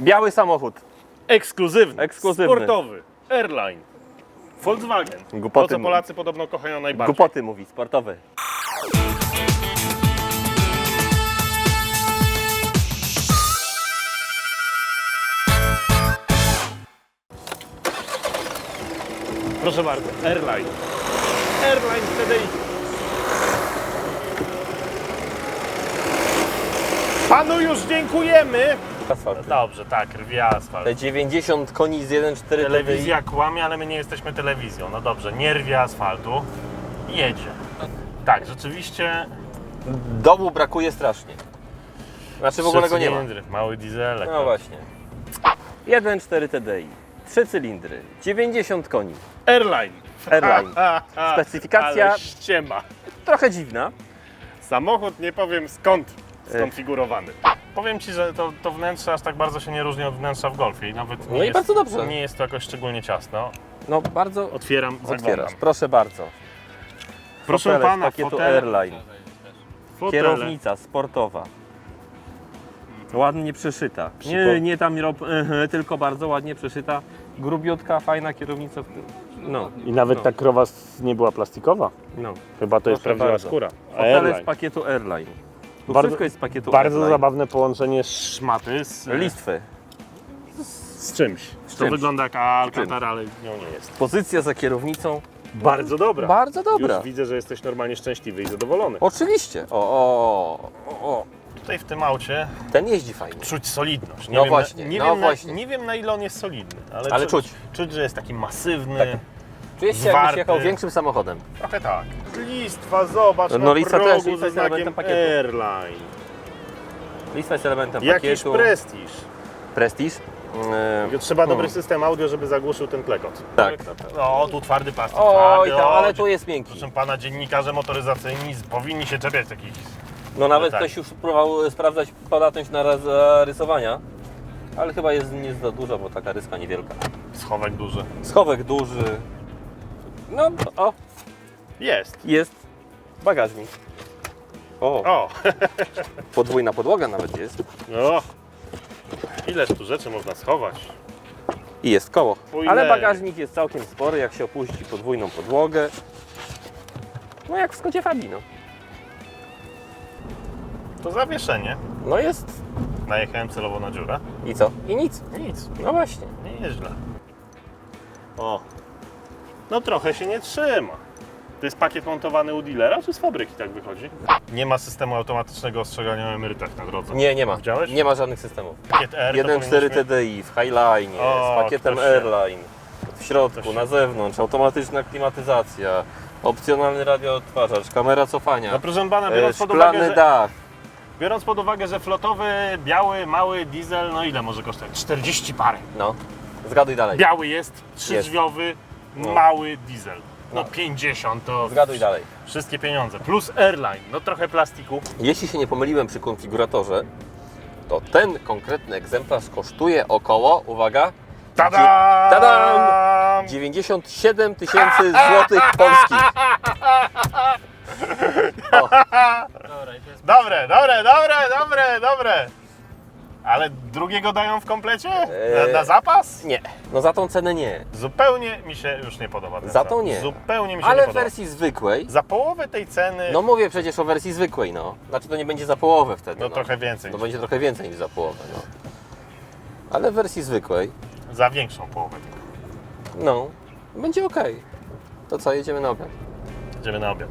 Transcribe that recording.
Biały samochód. Ekskluzywny, Ekskluzywny. sportowy, airline, Volkswagen. Głupoty to, co Polacy podobno kochają najbardziej. Głupoty mówi, sportowy. Proszę bardzo, airline. Airline TDI. Panu już dziękujemy. Asfalt. Dobrze, tak, rwie asfalt. Te 90 koni z 1.4 TDI. Telewizja kłamie, ale my nie jesteśmy telewizją. No dobrze, nie rwie asfaltu. Jedzie. Tak, rzeczywiście. Dołu brakuje strasznie. Znaczy w ogóle go nie ma. cylindry, Mały dieselek. No właśnie. 1.4 TDI. Trzy cylindry. 90 koni. Airline. Airline. Ha, ha, Specyfikacja- Ale ściema. Trochę dziwna. Samochód nie powiem skąd skonfigurowany. Powiem Ci, że to, to wnętrze aż tak bardzo się nie różni od wnętrza w Golfie i nawet nie No i jest, bardzo dobrze. nie jest to jakoś szczególnie ciasno. No bardzo Otwieram, otwierasz. zaglądam. Proszę bardzo. Proszę Fotele z Pana, pakietu fotele, Airline. fotele. Kierownica sportowa. Ładnie przyszyta. Przypo- Nie, nie tam rob, tylko bardzo ładnie przyszyta. Grubiutka, fajna kierownica. w tym- No, I nawet No. ta krowa nie była plastikowa. no. Chyba to jest Proszę prawdziwa bardzo. skóra. Fotele Airline. z pakietu Airline. Tu Bardzo- wszystko jest z pakietu Bardzo zabawne połączenie szmaty z, Listwy. z czymś. to czymś. wygląda jak Alcantara, ale nią nie jest. Pozycja za kierownicą. Bardzo dobra. Bardzo dobra. Już widzę, że jesteś normalnie szczęśliwy i zadowolony. Oczywiście. O, o, o, o. Tutaj w tym aucie Ten jeździ fajnie. czuć solidność. Nie No wiem, właśnie, na, nie, no wiem właśnie. Na, nie wiem na ile on jest solidny, ale, Ale czuć, czuć. czuć, że jest taki masywny. Tak. Czujesz się jakbyś jechał większym samochodem. Trochę tak. Listwa, zobacz, No na listwa progu też, ze listwa jest znakiem elementem pakietu. Airline. Listwa jest elementem Jakiś pakietu. prestiż. Prestiż. Yy, Trzeba dobry hmm. system audio, żeby zagłuszył ten klekot. Tak. O, tu twardy plastik. Oj, twardy, tam, ale o, tu jest miękki. Proszę pana, dziennikarze motoryzacyjni powinni się czepiać takich. No nawet tak. ktoś już próbował sprawdzać podatność na raz- zarysowania, ale chyba jest nie za dużo, bo taka ryska niewielka. Schowek duży. Schowek duży. No, o, Jest. jest bagażnik. O, O, podwójna podłoga nawet jest. no. Ileż tu rzeczy można schować. I jest koło. Ale bagażnik jest całkiem spory, jak się opuści podwójną podłogę. No jak w Skodzie Fabi, no. To zawieszenie. No jest. Najechałem celowo na dziurę. I co? I nic. Nic, No właśnie. nie jest źle. O, no trochę się nie trzyma. To jest pakiet montowany u dealera, czy z fabryki tak wychodzi? Nie ma systemu automatycznego ostrzegania o emerytach na drodze. Nie, nie ma. Widziałeś? Nie ma żadnych systemów. Pakiet R to 1.4 powinniśmy- TDI w Highline, O, z pakietem się- Airline, w środku, się- na zewnątrz, automatyczna klimatyzacja, opcjonalny radioodtwarzacz, kamera cofania, No proszę pana, e, biorąc pod, szklany uwagę, że, dach. biorąc pod uwagę, że flotowy, biały, mały diesel, no ile może kosztować? 40 parę. No, zgaduj dalej. Biały jest, trzydrzwiowy, No. mały diesel. No No. 50 to Zgaduj dalej. wszystkie pieniądze. Plus airline, no trochę plastiku. Jeśli się nie pomyliłem przy konfiguratorze, to ten konkretny egzemplarz kosztuje około, uwaga, Tada! Tadam! 97 tysięcy złotych polskich. O, Dobre, dobre, dobre, dobre, dobre. Ale drugiego dają w komplecie? Na, Eee, na zapas? nie, no za tą cenę nie. Zupełnie mi się już nie podoba ten Za to nie. Zupełnie mi się Ale nie w podoba. wersji zwykłej, Za połowę tej ceny, no no, mówię przecież o wersji zwykłej, no. Znaczy to nie będzie za połowę wtedy. No, trochę więcej. To będzie trochę więcej niż za połowę, no. Ale w wersji zwykłej, Za większą połowę. no, będzie ok. To co, jedziemy na obiad. Idziemy na obiad.